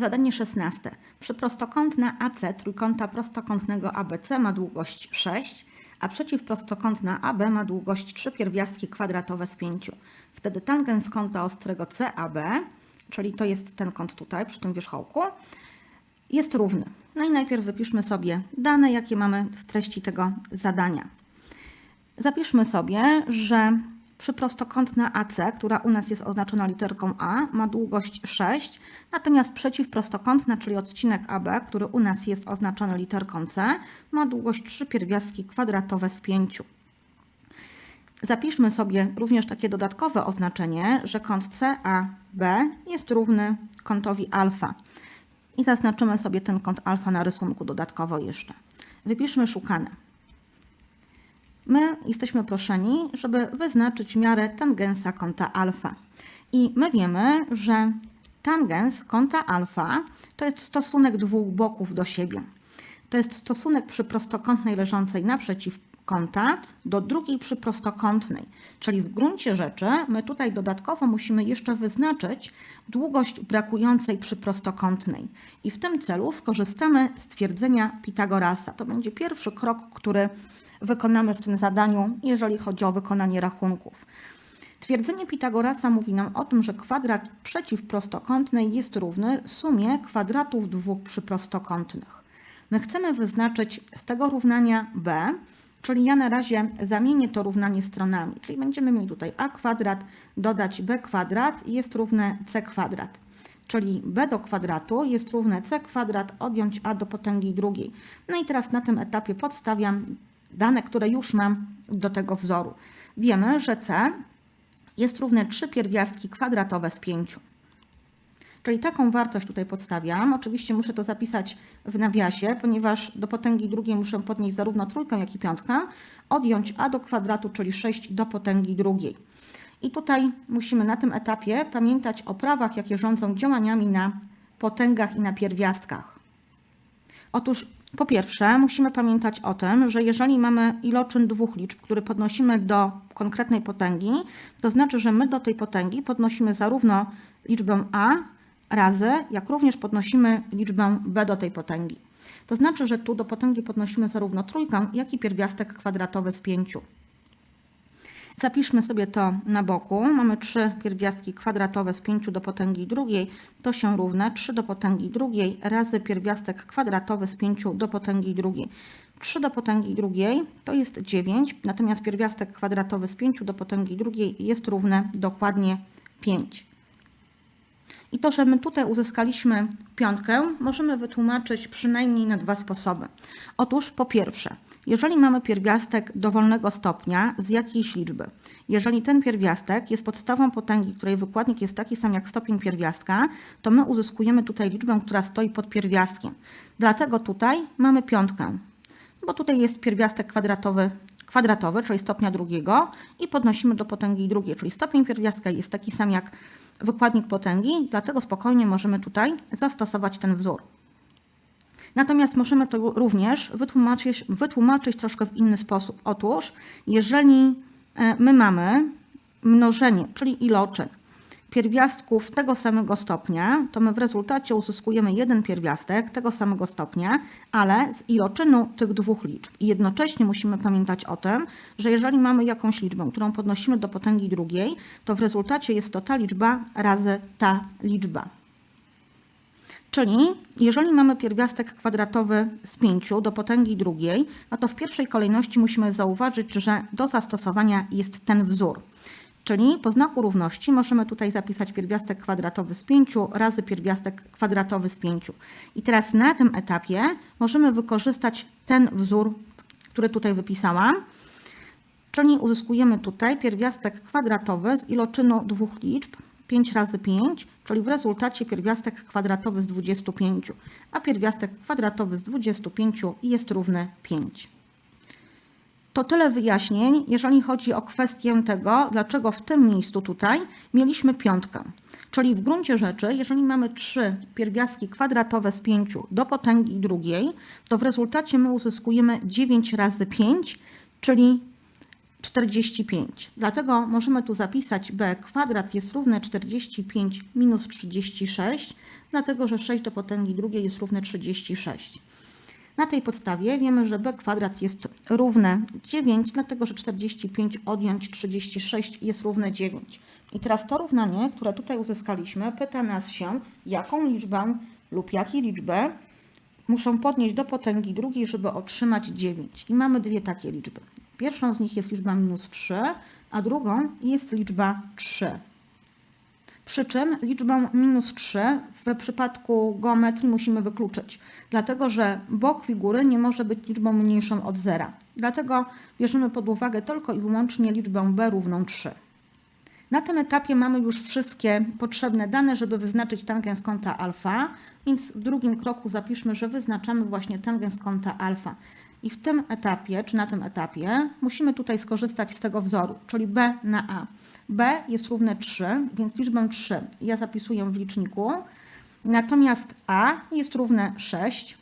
Zadanie 16. Przyprostokątna AC trójkąta prostokątnego ABC ma długość 6, a przeciwprostokątna AB ma długość 3 pierwiastki kwadratowe z 5. Wtedy tangens kąta ostrego CAB, czyli to jest ten kąt tutaj przy tym wierzchołku, jest równy. No i najpierw wypiszmy sobie dane, jakie mamy w treści tego zadania. Zapiszmy sobie, że przyprostokątna AC, która u nas jest oznaczona literką A, ma długość 6, natomiast przeciwprostokątna, czyli odcinek AB, który u nas jest oznaczony literką C, ma długość 3 pierwiastki kwadratowe z 5. Zapiszmy sobie również takie dodatkowe oznaczenie, że kąt CAB jest równy kątowi alfa. I zaznaczymy sobie ten kąt alfa na rysunku dodatkowo jeszcze. Wypiszmy szukane. My jesteśmy proszeni, żeby wyznaczyć miarę tangensa kąta alfa. I my wiemy, że tangens kąta alfa to jest stosunek dwóch boków do siebie. To jest stosunek przy prostokątnej leżącej naprzeciw kąta do drugiej przy prostokątnej. Czyli w gruncie rzeczy my tutaj dodatkowo musimy jeszcze wyznaczyć długość brakującej przy prostokątnej. I w tym celu skorzystamy z twierdzenia Pitagorasa. To będzie pierwszy krok, który wykonamy w tym zadaniu, jeżeli chodzi o wykonanie rachunków. Twierdzenie Pitagorasa mówi nam o tym, że kwadrat przeciwprostokątnej jest równy sumie kwadratów dwóch przyprostokątnych. My chcemy wyznaczyć z tego równania b, czyli ja na razie zamienię to równanie stronami, czyli będziemy mieli tutaj a kwadrat dodać b kwadrat jest równe c kwadrat. Czyli b do kwadratu jest równe c kwadrat odjąć a do potęgi drugiej. No i teraz na tym etapie podstawiam dane, które już mam do tego wzoru. Wiemy, że c jest równe 3 pierwiastki kwadratowe z 5. Czyli taką wartość tutaj podstawiam. Oczywiście muszę to zapisać w nawiasie, ponieważ do potęgi drugiej muszę podnieść zarówno trójkę, jak i piątkę. Odjąć a do kwadratu, czyli 6 do potęgi drugiej. I tutaj musimy na tym etapie pamiętać o prawach, jakie rządzą działaniami na potęgach i na pierwiastkach. Otóż po pierwsze, musimy pamiętać o tym, że jeżeli mamy iloczyn dwóch liczb, który podnosimy do konkretnej potęgi, to znaczy, że my do tej potęgi podnosimy zarówno liczbę a razy, jak również podnosimy liczbę b do tej potęgi. To znaczy, że tu do potęgi podnosimy zarówno trójkę, jak i pierwiastek kwadratowy z pięciu. Zapiszmy sobie to na boku. Mamy 3 pierwiastki kwadratowe z 5 do potęgi drugiej. To się równa 3 do potęgi drugiej razy pierwiastek kwadratowy z 5 do potęgi drugiej. 3 do potęgi drugiej to jest 9, natomiast pierwiastek kwadratowy z 5 do potęgi drugiej jest równe dokładnie 5. I to, że my tutaj uzyskaliśmy piątkę, możemy wytłumaczyć przynajmniej na dwa sposoby. Otóż po pierwsze, jeżeli mamy pierwiastek dowolnego stopnia z jakiejś liczby, jeżeli ten pierwiastek jest podstawą potęgi, której wykładnik jest taki sam jak stopień pierwiastka, to my uzyskujemy tutaj liczbę, która stoi pod pierwiastkiem. Dlatego tutaj mamy piątkę, bo tutaj jest pierwiastek kwadratowy, kwadratowy, czyli stopnia drugiego i podnosimy do potęgi drugiej, czyli stopień pierwiastka jest taki sam jak wykładnik potęgi, dlatego spokojnie możemy tutaj zastosować ten wzór. Natomiast możemy to również wytłumaczyć, wytłumaczyć troszkę w inny sposób. Otóż, jeżeli e, my mamy mnożenie, czyli iloczyn pierwiastków tego samego stopnia, to my w rezultacie uzyskujemy jeden pierwiastek tego samego stopnia, ale z iloczynu tych dwóch liczb. I jednocześnie musimy pamiętać o tym, że jeżeli mamy jakąś liczbę, którą podnosimy do potęgi drugiej, to w rezultacie jest to ta liczba razy ta liczba. Czyli jeżeli mamy pierwiastek kwadratowy z 5 do potęgi drugiej, no to w pierwszej kolejności musimy zauważyć, że do zastosowania jest ten wzór. Czyli po znaku równości możemy tutaj zapisać pierwiastek kwadratowy z 5 razy pierwiastek kwadratowy z 5. I teraz na tym etapie możemy wykorzystać ten wzór, który tutaj wypisałam. Czyli uzyskujemy tutaj pierwiastek kwadratowy z iloczynu dwóch liczb 5 razy 5, czyli w rezultacie pierwiastek kwadratowy z 25, a pierwiastek kwadratowy z 25 jest równy 5. To tyle wyjaśnień, jeżeli chodzi o kwestię tego, dlaczego w tym miejscu tutaj mieliśmy piątkę. Czyli w gruncie rzeczy, jeżeli mamy trzy pierwiastki kwadratowe z 5 do potęgi drugiej, to w rezultacie my uzyskujemy 9 razy 5, czyli 45. Dlatego możemy tu zapisać b kwadrat jest równe 45 minus 36, dlatego że 6 do potęgi drugiej jest równe 36. Na tej podstawie wiemy, że b kwadrat jest równe 9, dlatego że 45 odjąć 36 jest równe 9. I teraz to równanie, które tutaj uzyskaliśmy, pyta nas się, jaką liczbę lub jakie liczbę muszą podnieść do potęgi drugiej, żeby otrzymać 9. I mamy dwie takie liczby. Pierwszą z nich jest liczba minus 3, a drugą jest liczba 3. Przy czym liczbę minus 3 w przypadku geometrii musimy wykluczyć, dlatego że bok figury nie może być liczbą mniejszą od zera. Dlatego bierzemy pod uwagę tylko i wyłącznie liczbę b równą 3. Na tym etapie mamy już wszystkie potrzebne dane, żeby wyznaczyć tangens kąta alfa, więc w drugim kroku zapiszmy, że wyznaczamy właśnie tangens kąta alfa. I w tym etapie, czy na tym etapie, musimy tutaj skorzystać z tego wzoru, czyli b na a. b jest równe 3, więc liczbę 3 ja zapisuję w liczniku, natomiast a jest równe 6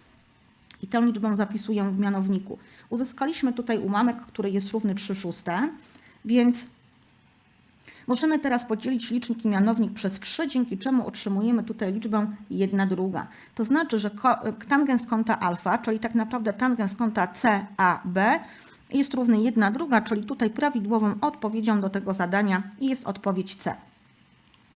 i tę liczbę zapisuję w mianowniku. Uzyskaliśmy tutaj ułamek, który jest równy 3 szóste, więc Możemy teraz podzielić licznik i mianownik przez 3, dzięki czemu otrzymujemy tutaj liczbę 1 druga. To znaczy, że ko- tangens kąta alfa, czyli tak naprawdę tangens kąta CAB jest równy 1 druga, czyli tutaj prawidłową odpowiedzią do tego zadania jest odpowiedź C.